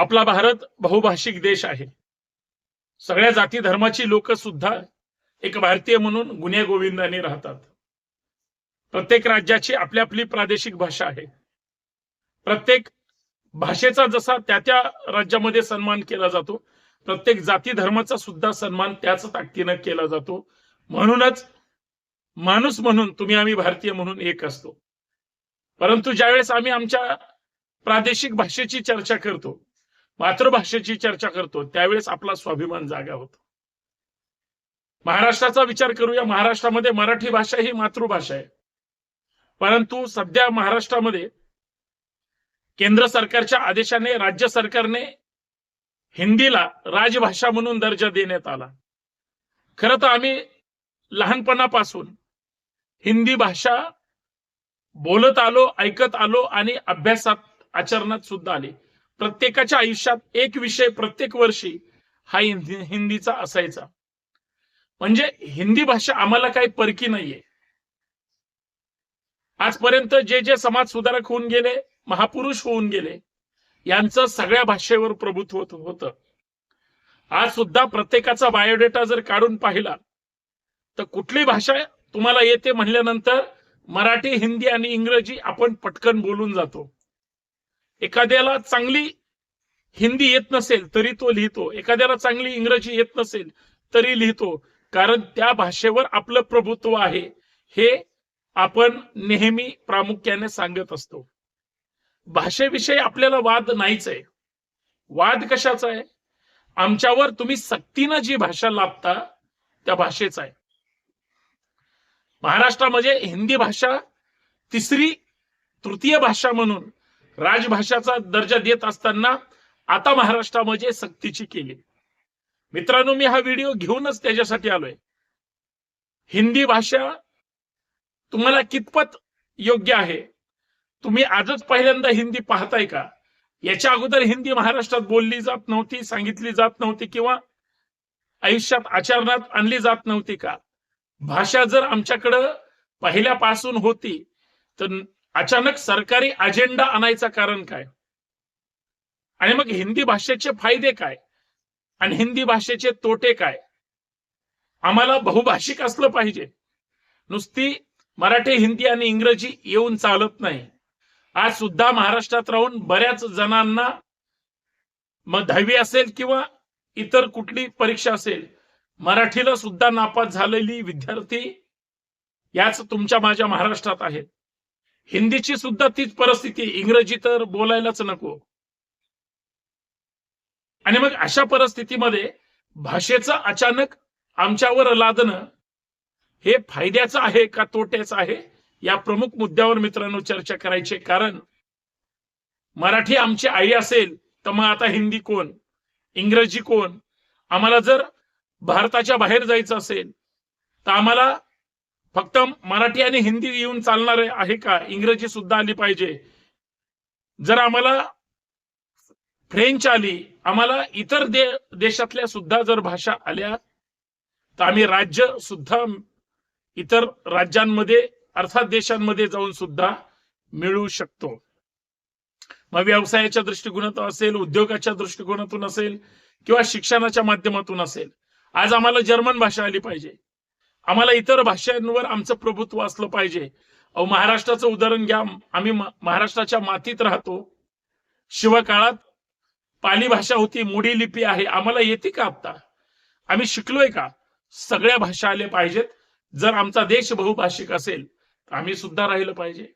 आपला भारत बहुभाषिक देश आहे. सगळ्या जाती धर्माची लोक सुद्धा एक भारतीय म्हणून गुन्हे गोविंदाने राहतात. प्रत्येक राज्याची आपली आपली प्रादेशिक भाषा आहे. प्रत्येक भाषेचा जसा त्या त्या राज्यामध्ये सन्मान केला जातो प्रत्येक जाती धर्माचा सुद्धा सन्मान त्याच ताकदीनं केला जातो. म्हणूनच माणूस म्हणून तुम्ही आम्ही भारतीय म्हणून एक असतो. परंतु ज्यावेळेस आम्ही आमच्या प्रादेशिक भाषेची चर्चा करतो मातृभाषेची चर्चा करतो त्यावेळेस आपला स्वाभिमान जागा होतो. महाराष्ट्राचा विचार करूया. महाराष्ट्रामध्ये मराठी भाषा ही मातृभाषा आहे. परंतु सध्या महाराष्ट्रामध्ये केंद्र सरकारच्या आदेशाने राज्य सरकारने हिंदीला राजभाषा म्हणून दर्जा देण्यात आला. खरं तर आम्ही लहानपणापासून हिंदी भाषा बोलत आलो ऐकत आलो आणि अभ्यासात आचरणात सुद्धा आली. प्रत्येकाच्या आयुष्यात एक विषय प्रत्येक वर्षी हा हिंदी- हिंदीचा असायचा. म्हणजे हिंदी भाषा आम्हाला काही परकी नाहीये. आजपर्यंत जे जे समाज सुधारक होऊन गेले महापुरुष होऊन गेले यांचं सगळ्या भाषेवर प्रभुत्व होत- होतं. आज सुद्धा प्रत्येकाचा बायोडेटा जर काढून पाहिला तर कुठली भाषा तुम्हाला येते म्हणल्यानंतर मराठी हिंदी आणि इंग्रजी आपण पटकन बोलून जातो. एखाद्याला चांगली हिंदी येत नसेल तरी तो लिहितो. एखाद्याला चांगली इंग्रजी येत नसेल तरी लिहितो. कारण त्या भाषेवर आपलं प्रभुत्व आहे हे आपण नेहमी प्रामुख्याने सांगत असतो. भाषेविषयी आपल्याला वाद नाहीच आहे वाद कशाचा आहे? आमच्यावर तुम्ही सक्तीनं जी भाषा लाभता त्या भाषेचा आहे. महाराष्ट्रामध्ये हिंदी भाषा तिसरी तृतीय भाषा म्हणून राजभाषाचा दर्जा देत असताना आता महाराष्ट्रामध्ये सक्तीची केली. मित्रांनो मी हा व्हिडिओ घेऊनच त्याच्यासाठी आलोय. हिंदी भाषा तुम्हाला कितपत योग्य आहे? तुम्ही आजच पहिल्यांदा हिंदी पाहताय का? याच्या अगोदर हिंदी महाराष्ट्रात बोलली जात नव्हती सांगितली जात नव्हती किंवा आयुष्यात आचरणात आणली जात नव्हती का? भाषा जर आमच्याकडं पहिल्यापासून होती तर अचानक सरकारी अजेंडा आणायचा कारण काय? आणि मग हिंदी भाषेचे फायदे काय? आणि हिंदी भाषेचे तोटे काय? आम्हाला बहुभाषिक असलं पाहिजे. नुसती मराठी हिंदी आणि इंग्रजी येऊन चालत नाही. आज सुद्धा महाराष्ट्रात राहून बऱ्याच जणांना मग दहावी असेल किंवा इतर कुठली परीक्षा असेल मराठीला सुद्धा नापास झालेली विद्यार्थी याच तुमच्या माझ्या महाराष्ट्रात आहेत. हिंदीची सुद्धा तीच परिस्थिती. इंग्रजी तर बोलायलाच नको. आणि मग अशा परिस्थितीमध्ये भाषेचं अचानक आमच्यावर लादणं हे फायद्याचं आहे का तोट्याचं आहे? या प्रमुख मुद्द्यावर मित्रांनो चर्चा करायची. कारण मराठी आमची आई असेल तर मग आता हिंदी कोण? इंग्रजी कोण? आम्हाला जर भारताच्या बाहेर जायचं असेल तर आम्हाला फक्त मराठी आणि हिंदी येऊन चालणार आहे का? इंग्रजी सुद्धा आली पाहिजे. जर आम्हाला फ्रेंच आली आम्हाला इतर दे देशातल्या सुद्धा जर भाषा आल्या तर आम्ही राज्य सुद्धा इतर राज्यांमध्ये अर्थात देशांमध्ये जाऊन सुद्धा मिळू शकतो. मग व्यवसायाच्या दृष्टिकोनातून असेल उद्योगाच्या दृष्टिकोनातून असेल किंवा शिक्षणाच्या माध्यमातून असेल आज आम्हाला जर्मन भाषा आली पाहिजे. आम्हाला इतर भाषांवर आमचं प्रभुत्व असलं पाहिजे. अहो महाराष्ट्राचं उदाहरण घ्या. आम्ही महाराष्ट्राच्या मातीत राहतो. शिवकाळात पाली भाषा होती मोडी लिपी आहे. आम्हाला येते का आता आम्ही शिकलोय का? सगळ्या भाषा आल्या पाहिजेत. जर आमचा देश बहुभाषिक असेल तर आम्ही सुद्धा राहिलं पाहिजे.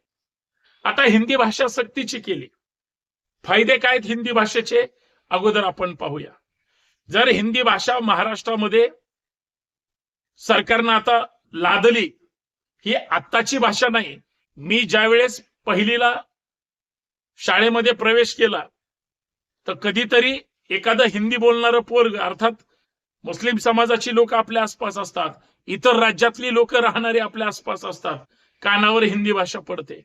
आता हिंदी भाषा सक्तीची केली. फायदे काय आहेत हिंदी भाषेचे? अगोदर आपण पाहूया. जर हिंदी भाषा महाराष्ट्रामध्ये सरकारनं आता लादली ही आत्ताची भाषा नाही. मी ज्या वेळेस पहिलीला शाळेमध्ये प्रवेश केला तर कधीतरी एखादं हिंदी बोलणारं पोरग अर्थात मुस्लिम समाजाची लोक आपल्या आसपास असतात इतर राज्यातली लोक राहणारे आपल्या आसपास असतात कानावर हिंदी भाषा पडते.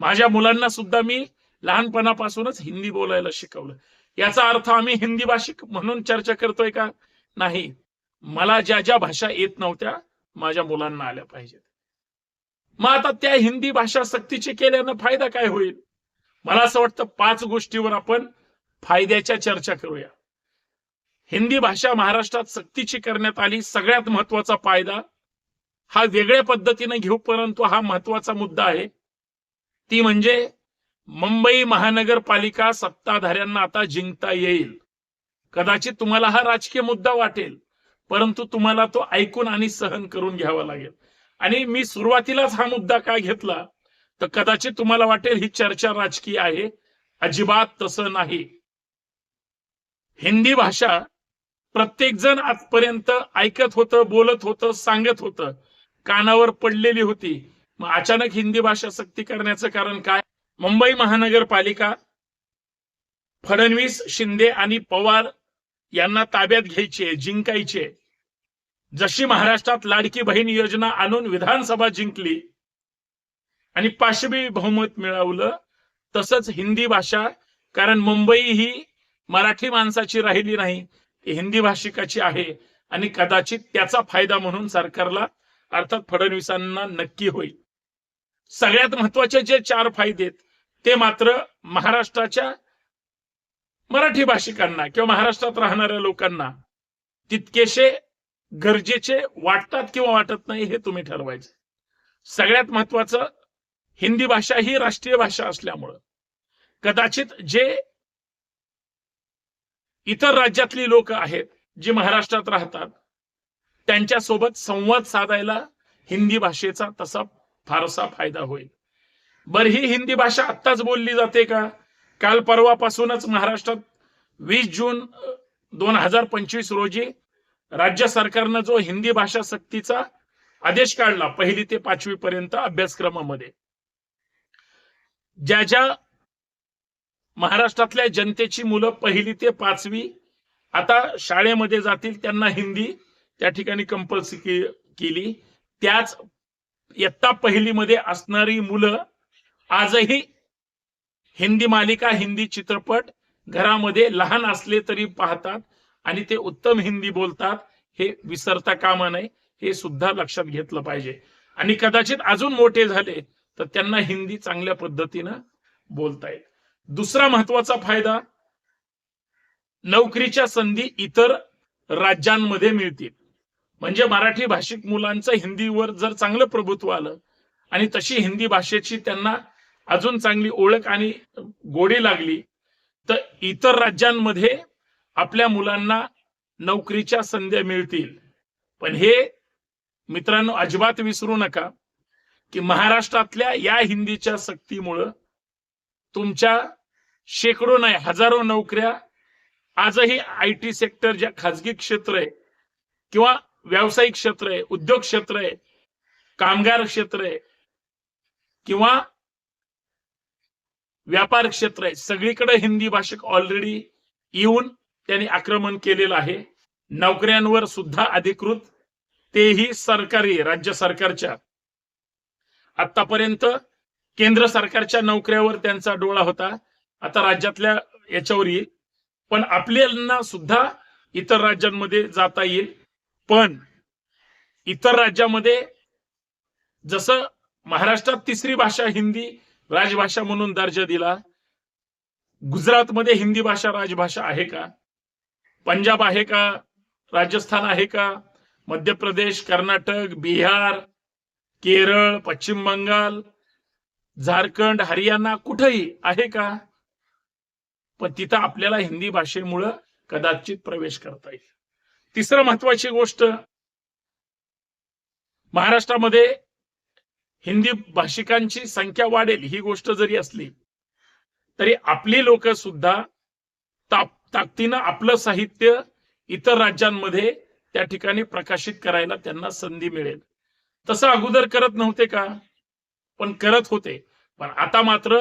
माझ्या मुलांना सुद्धा मी लहानपणापासूनच हिंदी बोलायला शिकवलं. याचा अर्थ आम्ही हिंदी भाषिक म्हणून चर्चा करतोय का? नाही. मला ज्या ज्या भाषा येत नव्हत्या माझ्या मुलांना आल्या पाहिजेत. मग आता त्या हिंदी भाषा सक्तीची केल्यानं फायदा काय होईल? मला असं वाटतं पाच गोष्टीवर आपण फायद्याच्या चर्चा करूया. हिंदी भाषा महाराष्ट्रात सक्तीची करण्यात आली सगळ्यात महत्त्वाचा फायदा हा वेगळ्या पद्धतीने घेऊ परंतु हा महत्त्वाचा मुद्दा आहे. ती म्हणजे मुंबई महानगरपालिका सत्ताधाऱ्यांना आता जिंकता येईल. कदाचित तुम्हाला हा राजकीय मुद्दा वाटेल. परंतु तुम्हाला तो ऐकून आणि सहन करून घ्यावा लागेल. आणि मी सुरुवातीलाच हा मुद्दा काय घेतला? तर कदाचित तुम्हाला वाटेल ही चर्चा राजकीय आहे. अजिबात तसं नाही. हिंदी भाषा प्रत्येक जण आजपर्यंत ऐकत होतं बोलत होतं सांगत होतं. कानावर पडलेली होती. मग अचानक हिंदी भाषा सक्ती करण्याचं कारण काय? मुंबई महानगरपालिका फडणवीस शिंदे आणि पवार यांना ताब्यात घ्यायचे जिंकायचे. जशी महाराष्ट्रात लाडकी बहीण योजना आणून विधानसभा जिंकली आणि पाचवी बहुमत मिळवलं तसंच हिंदी भाषा कारण मुंबई ही मराठी माणसाची राहिली नाही हिंदी भाषिकाची आहे आणि कदाचित त्याचा फायदा म्हणून सरकारला अर्थात फडणवीसांना नक्की होईल. सगळ्यात महत्त्वाचे जे चार फायदे आहेत, ते मात्र महाराष्ट्राच्या मराठी भाषिकांना किंवा महाराष्ट्रात राहणाऱ्या लोकांना तितकेसे गरजेचे वाटतात किंवा वाटत नाही हे तुम्ही ठरवायचे. सगळ्यात महत्वाचं हिंदी भाषा ही राष्ट्रीय भाषा असल्यामुळं. कदाचित जे इतर राज्यातली लोक आहेत जी महाराष्ट्रात राहतात त्यांच्यासोबत संवाद साधायला हिंदी भाषेचा तसा फारसा फायदा होईल. बर ही हिंदी भाषा आत्ताच बोलली जाते का? काल परवापासूनच महाराष्ट्रात वीस जून दोन हजार पंचवीस रोजी राज्य सरकारनं जो हिंदी भाषा सक्तीचा आदेश काढला पहिली ते पाचवी पर्यंत अभ्यासक्रमामध्ये ज्या ज्या महाराष्ट्रातल्या जनतेची मुलं पहिली ते पाचवी आता शाळेमध्ये जातील त्यांना हिंदी त्या ठिकाणी कंपल्सरी केली. त्याच इयत्ता पहिलीमध्ये असणारी मुलं आजही हिंदी मालिका हिंदी चित्रपट घरामध्ये लहान असले तरी पाहतात. आणि ते उत्तम हिंदी बोलतात हे विसरता कामा नये हे सुद्धा लक्षात घेतलं पाहिजे. आणि कदाचित अजून मोठे झाले तर त्यांना हिंदी चांगल्या पद्धतीनं बोलता येईल. दुसरा महत्त्वाचा फायदा नोकरीच्या संधी इतर राज्यांमध्ये मिळतील. म्हणजे मराठी भाषिक मुलांचं हिंदीवर जर चांगलं प्रभुत्व आलं आणि तशी हिंदी भाषेची त्यांना अजून चांगली ओळख आणि गोडी लागली तर इतर राज्यांमध्ये आपल्या मुलांना नोकरीच्या संध्या मिळतील. पण हे मित्रांनो अजिबात विसरू नका की महाराष्ट्रातल्या या हिंदीच्या सक्तीमुळं तुमच्या शेकडो नाही हजारो नोकऱ्या आजही आय टी सेक्टर ज्या खाजगी क्षेत्र आहे किंवा व्यावसायिक क्षेत्र आहे उद्योग क्षेत्र आहे कामगार क्षेत्र आहे किंवा व्यापार क्षेत्र आहे सगळीकडे हिंदी भाषिक ऑलरेडी येऊन त्यांनी आक्रमण केलेलं आहे. नोकऱ्यांवर सुद्धा अधिकृत. तेही सरकारी राज्य सरकारच्या. आतापर्यंत केंद्र सरकारच्या नोकऱ्यावर त्यांचा डोळा होता. आता राज्यातल्या याच्यावर येईल. पण आपल्याला सुद्धा इतर राज्यांमध्ये जाता येईल. पण इतर राज्यामध्ये जसं महाराष्ट्रात तिसरी भाषा हिंदी राजभाषा म्हणून दर्जा दिला. गुजरातमध्ये हिंदी भाषा राजभाषा आहे का? पंजाब आहे का? राजस्थान आहे का? मध्य प्रदेश कर्नाटक बिहार केरळ पश्चिम बंगाल झारखंड हरियाणा कुठेही आहे का? पण तिथं आपल्याला हिंदी भाषेमुळं कदाचित प्रवेश करता येईल. तिसरं महत्वाची गोष्ट महाराष्ट्रामध्ये हिंदी भाषिकांची संख्या वाढेल ही गोष्ट जरी असली तरी आपली लोक सुद्धा ताकदीनं आपलं साहित्य इतर राज्यांमध्ये त्या ठिकाणी प्रकाशित करायला त्यांना संधी मिळेल. तसं अगोदर करत नव्हते का? पण करत होते. पण आता मात्र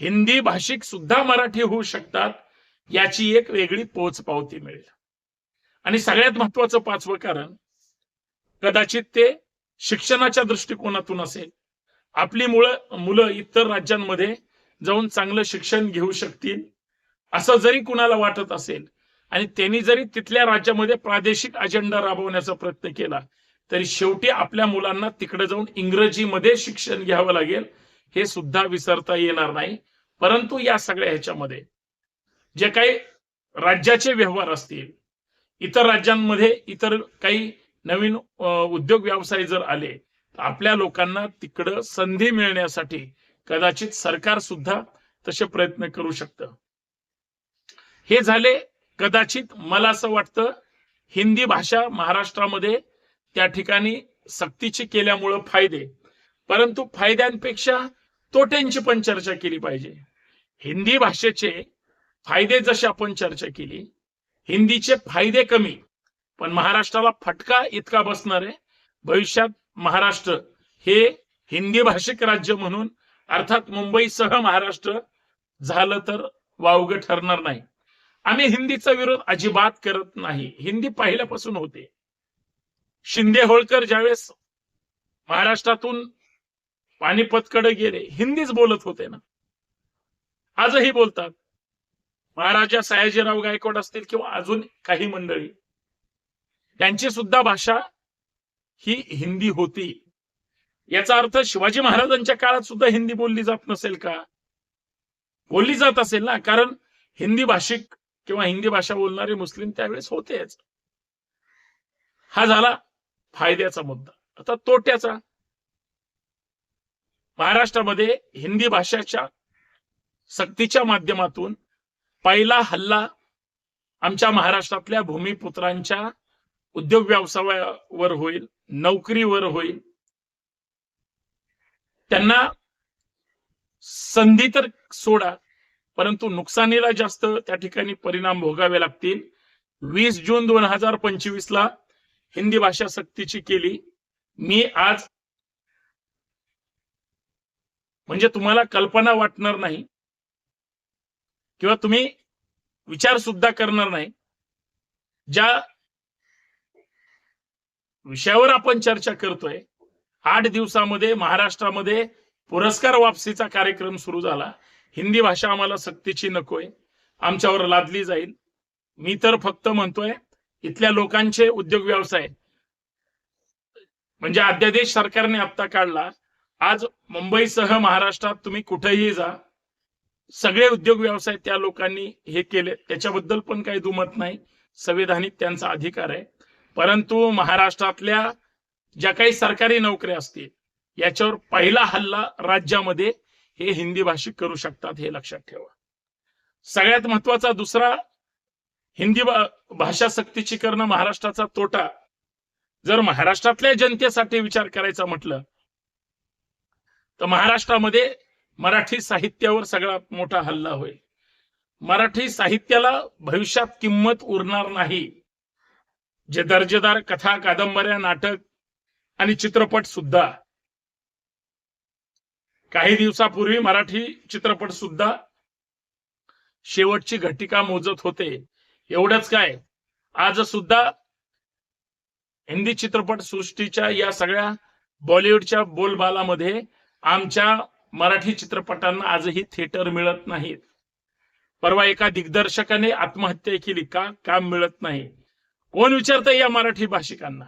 हिंदी भाषिक सुद्धा मराठी होऊ शकतात याची एक वेगळी पोच पावती मिळेल. आणि सगळ्यात महत्वाचं पाचवं कारण कदाचित ते शिक्षणाच्या दृष्टिकोनातून असेल. आपली मुळ मुलं इतर राज्यांमध्ये जाऊन चांगलं शिक्षण घेऊ शकतील असं जरी कुणाला वाटत असेल आणि त्यांनी जरी तिथल्या राज्यामध्ये प्रादेशिक अजेंडा राबवण्याचा प्रयत्न केला तरी शेवटी आपल्या मुलांना तिकडे जाऊन इंग्रजीमध्ये शिक्षण घ्यावं लागेल हे सुद्धा विसरता येणार नाही. परंतु या सगळ्या ह्याच्यामध्ये जे काही राज्याचे व्यवहार असतील इतर राज्यांमध्ये इतर काही नवीन उद्योग व्यवसाय जर आले तर आपल्या लोकांना तिकडं संधी मिळण्यासाठी कदाचित सरकार सुद्धा तसे प्रयत्न करू शकतं. हे झाले कदाचित मला असं वाटतं हिंदी भाषा महाराष्ट्रामध्ये त्या ठिकाणी सक्तीची केल्यामुळं फायदे. परंतु फायद्यांपेक्षा तोट्यांची पण चर्चा केली पाहिजे. हिंदी भाषेचे फायदे जसे आपण चर्चा केली हिंदीचे फायदे कमी पण महाराष्ट्राला फटका इतका बसणार आहे. भविष्यात महाराष्ट्र हे हिंदी भाषिक राज्य म्हणून अर्थात मुंबईसह महाराष्ट्र झालं तर वावगं ठरणार नाही. आम्ही हिंदीचा विरोध अजिबात करत नाही. हिंदी पहिल्यापासून होते. शिंदे होळकर ज्यावेळेस महाराष्ट्रातून पानिपतकडे गेले हिंदीच बोलत होते ना. आजही बोलतात. महाराजा सयाजीराव गायकवाड असतील किंवा अजून काही मंडळी त्यांची सुद्धा भाषा ही हिंदी होती. याचा अर्थ शिवाजी महाराजांच्या काळात सुद्धा हिंदी बोलली जात नसेल का? बोलली जात असेल ना कारण हिंदी भाषिक किंवा हिंदी भाषा बोलणारे मुस्लिम त्यावेळेस होतेच. हा झाला फायद्याचा मुद्दा. आता तोट्याचा. महाराष्ट्रामध्ये हिंदी भाषेच्या सक्तीच्या माध्यमातून पहिला हल्ला आमच्या महाराष्ट्रातल्या भूमिपुत्रांच्या उद्योग व्यवसायावर होईल नोकरीवर होईल. त्यांना संधी तर सोडा परंतु नुकसानीला जास्त त्या ठिकाणी परिणाम भोगावे लागतील. वीस जून दोन हजार पंचवीस ला हिंदी भाषा सक्तीची केली. मी आज म्हणजे तुम्हाला कल्पना वाटणार नाही. किंवा तुम्ही विचार सुद्धा करणार नाही. ज्या विषयावर आपण चर्चा करतोय आठ दिवसामध्ये महाराष्ट्रामध्ये पुरस्कार वापसीचा कार्यक्रम सुरू झाला. हिंदी भाषा आम्हाला सक्तीची नकोय. आमच्यावर लादली जाईल. मी तर फक्त म्हणतोय इथल्या लोकांचे उद्योग व्यवसाय. म्हणजे अध्यादेश सरकारने आता काढला. आज मुंबईसह महाराष्ट्रात तुम्ही कुठेही जा. सगळे उद्योग व्यवसाय त्या लोकांनी हे केले. त्याच्याबद्दल पण काही दुमत नाही. संविधानिक त्यांचा अधिकार आहे. परंतु महाराष्ट्रातल्या ज्या काही सरकारी नोकऱ्या असतील याच्यावर पहिला हल्ला राज्यामध्ये हे हिंदी भाषिक करू शकतात हे लक्षात ठेवा. सगळ्यात महत्त्वाचा दुसरा हिंदी भाषा सक्तीची करणं महाराष्ट्राचा तोटा. जर महाराष्ट्रातल्या जनतेसाठी विचार करायचा म्हटलं तर महाराष्ट्रामध्ये मराठी साहित्यावर सगळ्यात मोठा हल्ला होईल. मराठी साहित्याला भविष्यात किंमत उरणार नाही. जे दर्जेदार कथा कादंबऱ्या नाटक आणि चित्रपट सुद्धा काही दिवसापूर्वी मराठी चित्रपट सुद्धा शेवटची घटिका मोजत होते. एवढंच काय? आज सुद्धा हिंदी चित्रपट सृष्टीच्या या सगळ्या बॉलिवूडच्या बोलबालामध्ये आमच्या मराठी चित्रपटांना आजही थिएटर मिळत नाहीत. परवा एका दिग्दर्शकाने आत्महत्या केली का? काम मिळत नाही. कोण विचारतं या मराठी भाषिकांना?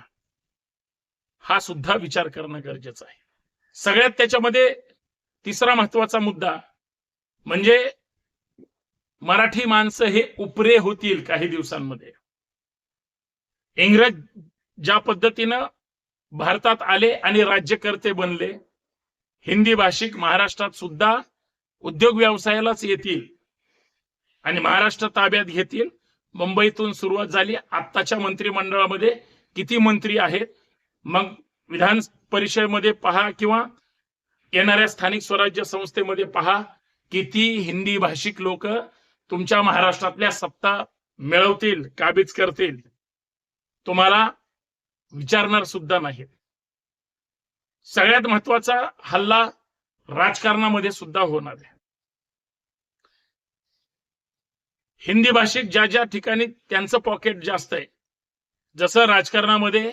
हा सुद्धा विचार करणं गरजेचं आहे. सगळ्यात त्याच्यामध्ये तिसरा महत्त्वाचा मुद्दा म्हणजे मराठी माणसं हे उपरे होतील काही दिवसांमध्ये. इंग्रज ज्या पद्धतीनं भारतात आले आणि राज्यकर्ते बनले हिंदी भाषिक महाराष्ट्रात सुद्धा उद्योग व्यवसायालाच येतील आणि महाराष्ट्र ताब्यात घेतील. मुंबईतून सुरुवात झाली. आत्ताच्या मंत्रिमंडळामध्ये किती मंत्री आहेत? मग विधान परिषदेमध्ये पहा किंवा येणाऱ्या स्थानिक स्वराज्य संस्थेमध्ये पहा किती हिंदी भाषिक लोक तुमच्या महाराष्ट्रातल्या सत्ता मिळवतील काबीज करतील. तुम्हाला विचारणार सुद्धा नाही. सगळ्यात महत्त्वाचा हल्ला राजकारणामध्ये सुद्धा होणार आहे. हिंदी भाषिक ज्या ज्या ठिकाणी त्यांचं पॉकेट जास्त आहे जसं राजकारणामध्ये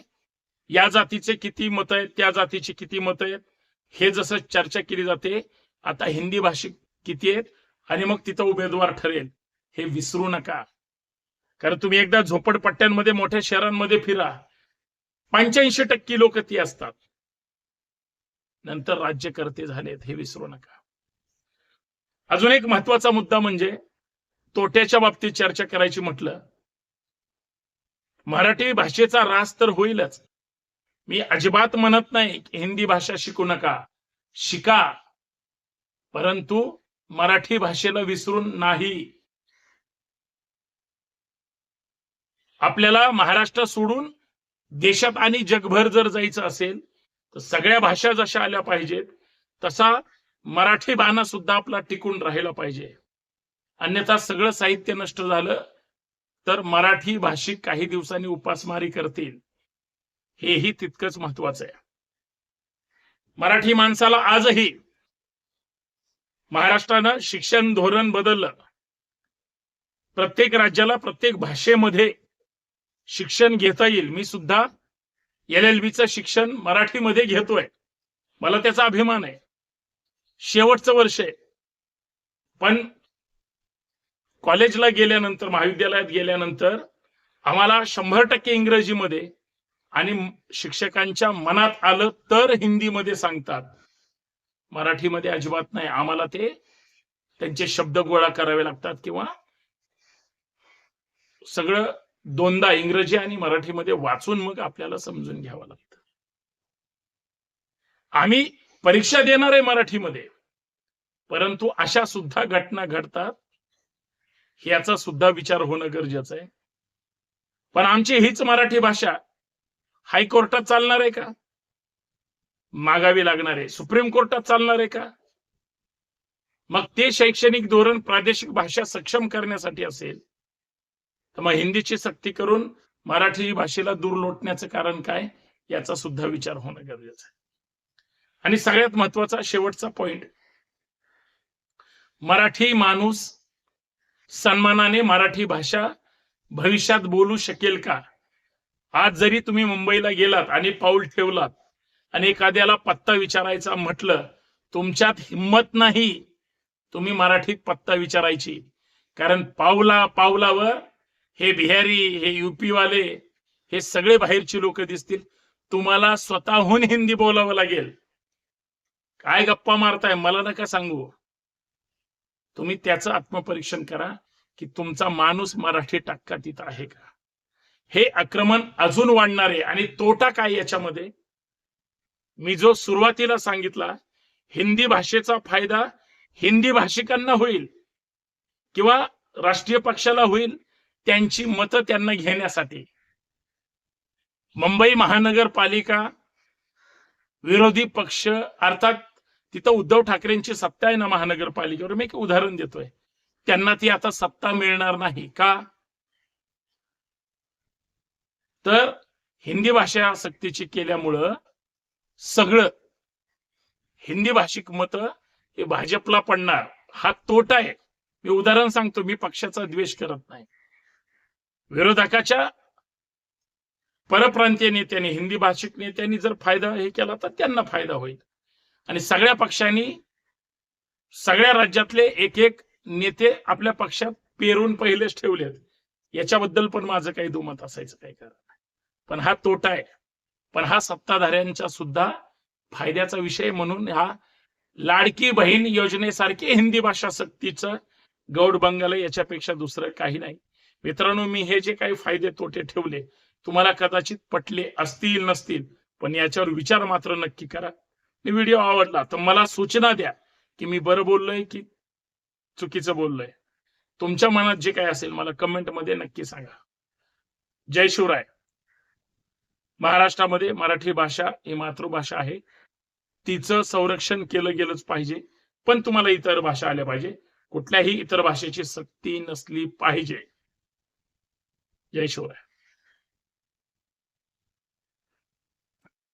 या जातीचे किती मत आहेत त्या जातीची किती मत आहेत हे जसं चर्चा केली जाते आता हिंदी भाषिक किती आहेत? आणि मग तिथं उमेदवार ठरेल हे विसरू नका. कारण तुम्ही एकदा झोपडपट्ट्यांमध्ये मोठ्या शहरांमध्ये फिरा पंच्याऐंशी टक्के लोक ती असतात. नंतर राज्यकर्ते झालेत हे विसरू नका. अजून एक महत्त्वाचा मुद्दा म्हणजे तोट्याच्या बाबतीत चर्चा करायची म्हटलं मराठी भाषेचा रास तर होईलच. मी अजिबात म्हणत नाही हिंदी भाषा शिकू नका. शिका. परंतु मराठी भाषेला विसरून नाही. आपल्याला महाराष्ट्र सोडून देशात आणि जगभर जर जायचं असेल तर सगळ्या भाषा जशा आल्या पाहिजेत तसा मराठी बाणा सुद्धा आपला टिकून राहिला पाहिजे. अन्यथा सगळं साहित्य नष्ट झालं तर मराठी भाषिक काही दिवसांनी उपासमारी करतील. हेही तितकंच महत्वाचं आहे. मराठी माणसाला आजही महाराष्ट्रानं शिक्षण धोरण बदललं. प्रत्येक राज्याला प्रत्येक भाषेमध्ये शिक्षण घेता येईल. मी सुद्धा एल एल बीचं शिक्षण मराठीमध्ये घेतोय. मला त्याचा अभिमान आहे. शेवटचं वर्ष आहे. पण कॉलेजला गेल्यानंतर महाविद्यालयात गेल्यानंतर आम्हाला शंभर टक्के इंग्रजीमध्ये आणि शिक्षकांच्या मनात आलं तर हिंदीमध्ये सांगतात. मराठीमध्ये अजिबात नाही. आम्हाला ते त्यांचे शब्द गोळा करावे लागतात किंवा सगळं दोनदा इंग्रजी आणि मराठीमध्ये वाचून मग आपल्याला समजून घ्यावं लागतं. आम्ही परीक्षा देणार आहे मराठीमध्ये परंतु अशा सुद्धा घटना घडतात. याचा सुद्धा विचार होणं गरजेचं आहे. पण आमची हीच मराठी भाषा हायकोर्टात चालणार आहे का? मागावी लागणार आहे. सुप्रीम कोर्टात चालणार आहे का? मग ते शैक्षणिक धोरण प्रादेशिक भाषा सक्षम करण्यासाठी असेल तर मग हिंदीची सक्ती करून मराठी भाषेला दूर लोटण्याचं कारण काय? याचा सुद्धा विचार होणं गरजेचं आहे. आणि सगळ्यात महत्त्वाचा शेवटचा पॉइंट मराठी माणूस सन्मानाने मराठी भाषा भविष्यात बोलू शकेल का? आज जरी तुम्ही मुंबईला गेलात आणि पाऊल ठेवलात आणि एखाद्याला पत्ता विचारायचा म्हटलं तुमच्यात हिंमत नाही तुम्ही मराठीत पत्ता विचारायची. कारण पावला पावलावर हे बिहारी हे युपीवाले हे सगळे बाहेरची लोक दिसतील. तुम्हाला स्वतःहून हिंदी बोलावं लागेल. काय गप्पा मारताय मला नका सांगू. तुम्ही त्याचं आत्मपरीक्षण करा की तुमचा माणूस मराठी टाक्का तिथं आहे का? हे आक्रमण अजून वाढणार आहे. आणि तोटा काय याच्यामध्ये? मी जो सुरुवातीला सांगितला हिंदी भाषेचा फायदा हिंदी भाषिकांना होईल किंवा राष्ट्रीय पक्षाला होईल त्यांची मतं त्यांना घेण्यासाठी. मुंबई महानगरपालिका विरोधी पक्ष अर्थात तिथं उद्धव ठाकरेंची सत्ता आहे ना महानगरपालिकेवर मी एक उदाहरण देतोय. त्यांना ती आता सत्ता मिळणार नाही. का? तर हिंदी भाषा सक्तीची केल्यामुळं सगळं हिंदी भाषिक मत हे भाजपला पडणार. हा तोटा आहे. मी उदाहरण सांगतो. मी पक्षाचा द्वेष करत नाही. विरोधकाच्या परप्रांतीय नेत्यांनी हिंदी भाषिक नेत्यांनी जर फायदा हे केला तर त्यांना फायदा होईल. आणि सगळ्या पक्षांनी सगळ्या राज्यातले एक एक नेते आपल्या पक्षात पेरून पहिलेच ठेवलेत. याच्याबद्दल पण माझं काही दुमत असायचं काही कारण पण हा तोटा आहे. पण हा सत्ताधाऱ्यांच्या सुद्धा फायद्याचा विषय म्हणून हा लाडकी बहीण योजनेसारखी हिंदी भाषा सक्तीचं गौड बंगाल याच्यापेक्षा दुसरं काही नाही. मित्रांनो मी हे जे काही फायदे तोटे ठेवले तुम्हाला कदाचित पटले असतील नसतील पण याच्यावर विचार मात्र नक्की करा. व्हिडिओ आवडला तर मला सूचना द्या की मी बरं बोललोय की चुकीचं बोललोय. तुमच्या मनात जे काय असेल मला कमेंटमध्ये नक्की सांगा. जय शिवराय. महाराष्ट्रामध्ये मराठी भाषा ही मातृभाषा आहे. तिचं संरक्षण केलं गेलंच पाहिजे पण तुम्हाला इतर भाषा आल्या पाहिजे. कुठल्याही इतर भाषेची सक्ती नसली पाहिजे. जय शिवराय.